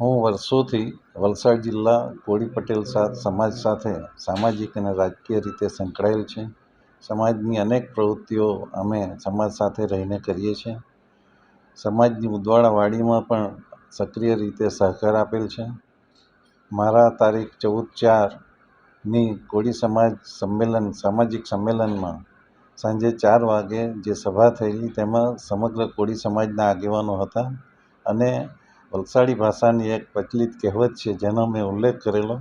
હું વર્ષોથી વલસાડ જિલ્લા કોળી પટેલ સમાજ સાથે સામાજિક અને રાજકીય રીતે સંકળાયેલ છે. સમાજની અનેક પ્રવૃત્તિઓ અમે સમાજ સાથે રહીને કરીએ છીએ. સમાજની ઉદવાડા વાડીમાં પણ સક્રિય રીતે સહકાર આપેલ છે. મારા તારીખ ચૌદ ચારની કોળી સમાજ સંમેલન, સામાજિક સંમેલનમાં સાંજે ચાર વાગે જે સભા થયેલી, તેમાં સમગ્ર કોળી સમાજના આગેવાનો હતા અને વલસાડી ભાષાની એક પ્રચલિત કહેવત છે, જેનો મેં ઉલ્લેખ કરેલો,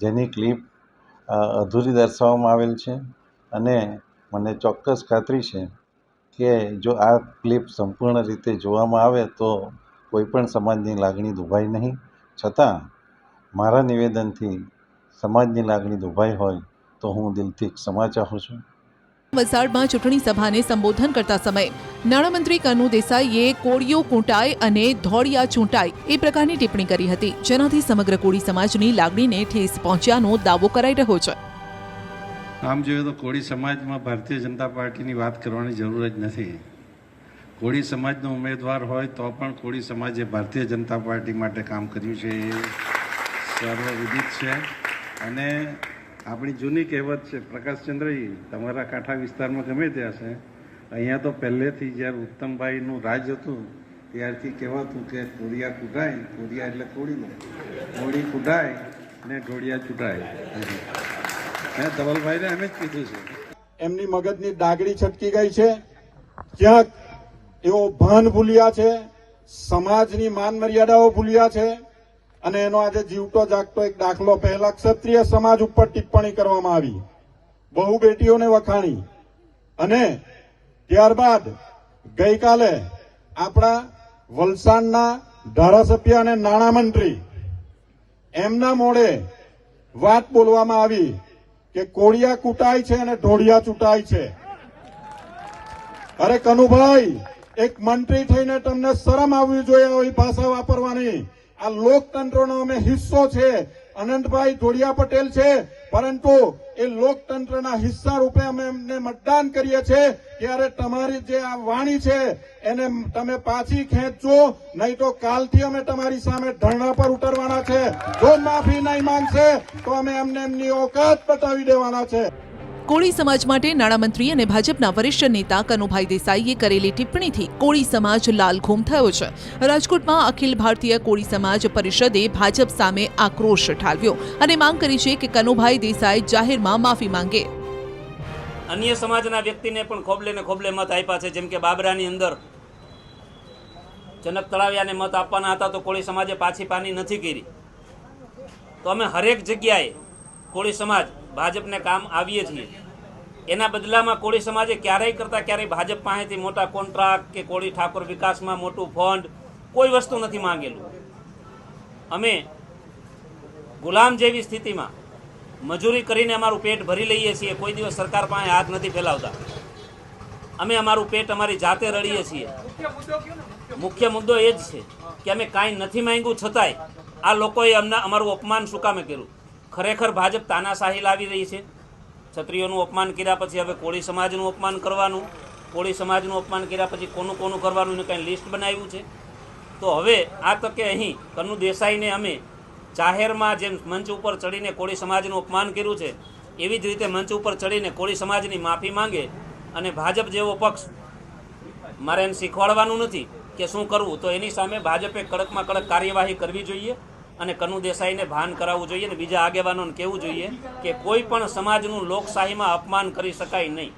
જેની ક્લિપ અધૂરી દર્શાવવામાં આવેલ છે. અને મને ચોક્કસ ખાતરી છે કે જો આ ક્લિપ સંપૂર્ણ રીતે જોવામાં આવે તો કોઈપણ સમાજની લાગણી દુભાય નહીં. છતાં, મારા નિવેદનથી સમાજની લાગણી દુભાઈ હોય તો હું દિલથી ક્ષમા ચાહું છું. વલસાડમાં ચૂંટણી સભાને સંબોધન કરતા સમયે નાણામંત્રી કનુ દેસાઈએ કોળીઓ કૂંટાય અને ધોળિયા ચૂંટાય એ પ્રકારની ટિપ્પણી કરી હતી. જેનાથી સમગ્ર કોળી સમાજની લાગણીને ઠેસ પહોંચ્યાનો દાવો કરાઈ રહ્યો છે. આમ જોઈએ તો કોળી સમાજમાં ભારતીય જનતા પાર્ટીની વાત કરવાની જરૂર જ નથી. કોળી સમાજનો ઉમેદવાર હોય તો પણ કોળી સમાજે ભારતીય જનતા પાર્ટી માટે કામ કર્યું છે. એ સર્વવિદિત છે. અને આપણી જૂની કહેવત છે પ્રકાશચંદ્રજી તમારા કાંઠા વિસ્તારમાં ગમે ત્યાં છે. અહીંયા તો પહેલેથી જ્યારે ઉત્તમભાઈનું રાજ હતું, ત્યારથી કહેવાતું કે કોડિયા કૂટાય કોડિયા એટલે કોડી કોળી કૂટાય ને ઢોળિયા ચૂંટાય. મેં ધવલભાઈને એમ જ કીધું છે. એમની મગજની ડાગડી છટકી ગઈ છે. ક્યાંક એવો ભાન ભૂલ્યા છે, સમાજની માન મર્યાદાઓ ભૂલ્યા છે. અને એનો આજે જીવતો જાગતો એક દાખલો પહેલા ક્ષત્રિય સમાજ ઉપર ટિપ્પણી કરવામાં આવી. બહુ બેટીઓને વખાણી. અને ત્યારબાદ ગઈકાલે આપણા વલસાડના ધારાસભ્ય અને નાણામંત્રી એમના મોડે વાત બોલવામાં આવી કે કોળિયા કૂટાય છે અને ઢોળિયા ચૂંટાય છે. અરે કનુભાઈ, એક મંત્રી થઈને તમને શરમ આવવી જોઈએ, આવી ભાષા વાપરવાની. આ લોકતંત્રનો અમે હિસ્સો છે. અનંતભાઈ ધોળિયા પટેલ છે. પરંતુ એ લોકતંત્રના હિસ્સા રૂપે અમે એમને મતદાન કરીએ છીએ. ત્યારે તમારી જે આ વાણી છે, એને તમે પાછી ખેંચજો. નહીં તો કાલથી અમે તમારી સામે ધરણા પર ઉતરવાના છે. જો માફી નહીં માંગશે, તો અમે એમને એમની ઓકાત બતાવી દેવાના છે. કોળી સમાજ માટે નાણામંત્રી અને ભાજપના વરિષ્ઠ નેતા કનુભાઈ દેસાઈએ કરેલી ટિપ્પણીથી કોળી સમાજ લાલઘૂમ થયો છે. રાજકોટમાં અખિલ ભારતીય કોળી સમાજ પરિષદે ભાજપ સામે આક્રોશ ઠાલવ્યો અને માંગ કરી છે કે કનુભાઈ દેસાઈ જાહેરમાં માફી માંગે. અન્ય સમાજના વ્યક્તિને પણ ખોબલે ને ખોબલે મત આપ્યા છે. જેમ કે બાબરાની અંદર જનક તળાવિયાને મત આપવાના હતા તો કોળી સમાજે પાછી પાની નથી કરી. તો અમે હરેક જગ્યાએ કોળી સમાજ ભાજપને કામ આવીએ છીએ. એના બદલામાં કોળી સમાજે ક્યારેય કરતાં ક્યારેય ભાજપ પાસેથી મોટા કોન્ટ્રાક્ટ કે કોળી ઠાકોર વિકાસમાં મોટું ફંડ કોઈ વસ્તુ નથી માંગેલું. અમે ગુલામ જેવી સ્થિતિમાં મજૂરી કરીને અમારું પેટ ભરી લઈએ છીએ, કોઈ દિવસ સરકાર પાસે હાથ નથી ફેલાવતા. અમે અમારું પેટ અમારી જાતે રડીએ છીએ. મુખ્ય મુદ્દો એ જ છે કે અમે કાંઈ નથી માંગ્યું છતાંય આ લોકોએ અમને અમારું અપમાન શું કામે કર્યું? ખરેખર ભાજપ તાનાશાહી લાવી રહી છે. ક્ષત્રિયોનું અપમાન કર્યા પછી હવે કોળી સમાજનું અપમાન કરવાનું, કોળી સમાજનું અપમાન કર્યા પછી કોનું કોનું કરવાનું એનું કંઈ લિસ્ટ બનાવ્યું છે. તો હવે આ તકે અહીં કનુ દેસાઈને અમે જાહેરમાં જેમ મંચ ઉપર ચડીને કોળી સમાજનું અપમાન કર્યું છે, એવી જ રીતે મંચ ઉપર ચડીને કોળી સમાજની માફી માંગે અને ભાજપ જેવો પક્ષ મારે એને શીખવાડવાનું નથી કે શું કરવું. તો એની સામે ભાજપે કડકમાં કડક કાર્યવાહી કરવી જોઈએ. અને કનુ દેસાઈને ભાન કરાવવું જોઈએ અને બીજા આગેવાનોને કહેવું જોઈએ કે કોઈ પણ સમાજનું લોકશાહીમાં અપમાન કરી શકાય નહીં.